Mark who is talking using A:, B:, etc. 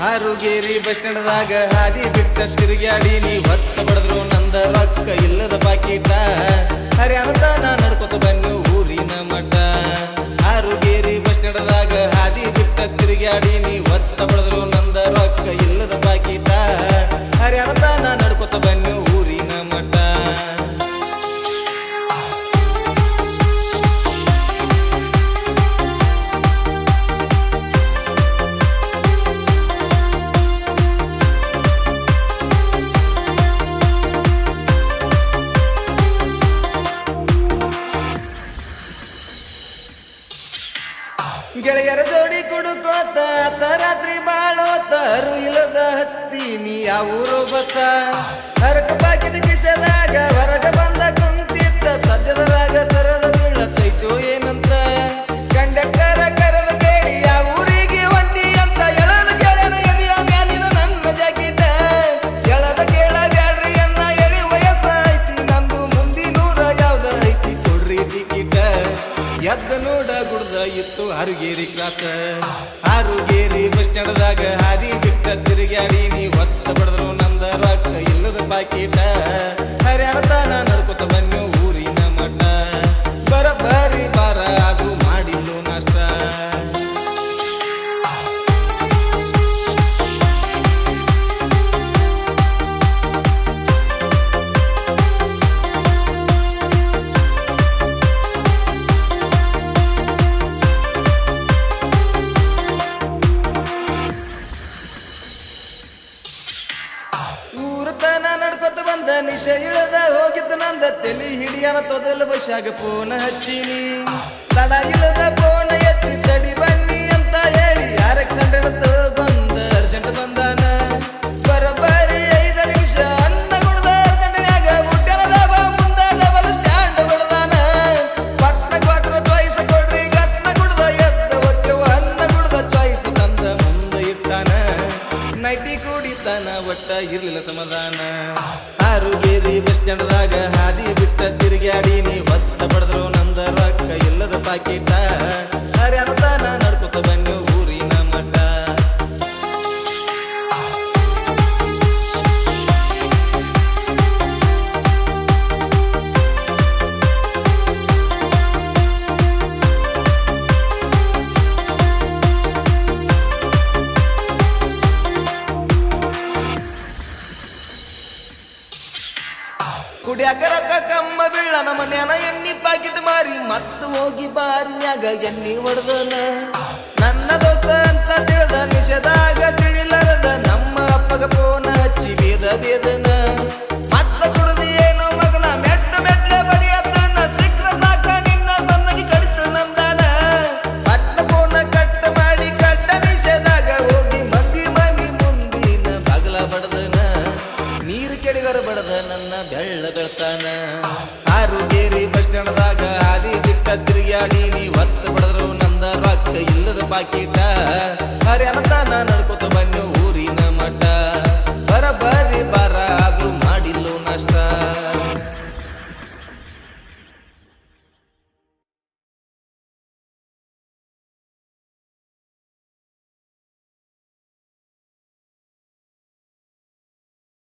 A: Harugeri bus ಸ್ಟ್ಯಾಂಡ್ದಾಗ ಹಾದಿ ಬಿಟ್ಟ ತಿರುಗಾಡಿ ನೀ ಹೊತ್ತ ಬಡದ್ರು ನಂದ ರೊಕ್ಕ ಇಲ್ಲದ ಪಾಕಿಟ. ಅಂತ ನಾ ನಡ್ಕೊತ ಬನ್ನಿ ಊರಿನ ಮಠ. ಹಾರುಗೇರಿ ಬಸ್ ಸ್ಟ್ಯಾಂಡ್ದಾಗ ಹಾದಿ ಬಿಟ್ಟ ತಿರುಗಾಡಿ ಗೆಳೆಯರ ಜೋಡಿ ಕುಡುಕೋತ ತರಾತ್ರಿ ರಾತ್ರಿ ಬಾಳೋತ ಹತ್ತಿ ಇಲ್ಲದ ಯಾವ ಬಸ? ಹರಕ ಇತ್ತು ಹಾರುಗೇರಿ ಕ್ಲಾಸ. ಹಾರುಗೇರಿ ಬಸ್ ಸ್ಟ್ಯಾಂಡ್ದಾಗ ಹಾದಿ ಬಿಟ್ಟ ತಿರುಗಾಡಿ ನೀ ಹೊತ್ತ ಬಡದ್ರು ನಂದ ರೊಕ್ಕ ಇಲ್ಲದ ಪಾಕಿಟ. ಹರ್ಯಾಣತಾನ ಬಂದ ನಿಶ ಇಳದ ಹೋಗಿದ್ದ ನಂದ ತಲಿ ಹಿಡಿಯನ ತೊದಲ ಬಸ್ಯಾಗ ಫೋನ್ ಹಚ್ಚಿನಿ. ತಡ ಇಲ್ಲದ ಫೋನ್ ಎತ್ತಿ ತಡಿ ಬನ್ನಿ ಅಂತ ಹೇಳಿ ಆರಕ್ ಸಂಡ್ರ ನೈಟಿ ಕೂಡಿದ್ದಾನ ಒಟ್ಟ ಇರ್ಲಿಲ್ಲ ಸಮಾಧಾನ. ಹಾರುಗೇರಿ ಬಸ್ ಸ್ಟ್ಯಾಂಡ್ದಾಗ ಹಾದಿ ಬಿಟ್ಟ ತಿರುಗಾಡಿ ನೀ ಹೊತ್ತ ಕುಡಿಯಾಕ ರೊಕ್ಕ ಕಮ್ಮ ನಮ್ಮ ಮನ್ಯಾನ ಎಣ್ಣಿ ಪಾಕಿಟ್ ಮಾರಿ, ಮತ್ತ ಹೋಗಿ ಬಾರಿನ್ಯಾಗ ಎಣ್ಣಿ ಹೊಡೆದನ. ನನ್ನ ದೋಸ್ತ ಅಂತ ತಿಳಿದ ನಿಷೇಧಾಗ ತಿಳಿಲಾರದ ನಮ್ಮ ಅಪ್ಪಗ ಫೋನ ಹಚ್ಚಿ ಬೇದ ಬೇದನ ಕೆಡಿಗರ ಬಡದ ನನ್ನ ಬೆಳ್ಳ ಬೆಳ್ತಾನ ಆರುಗೇರಿ ಬಸ್ ಸ್ಟ್ಯಾಂಡ್ದಾಗ ಹಾದಿ ಬಿಟ್ಟ ತಿರುಗಾಡಿ ನೀ ಹೊತ್ತ ಬಡದ್ರು ನಂದ ರೊಕ್ಕ ಇಲ್ಲದ ಪಾಕಿಟ.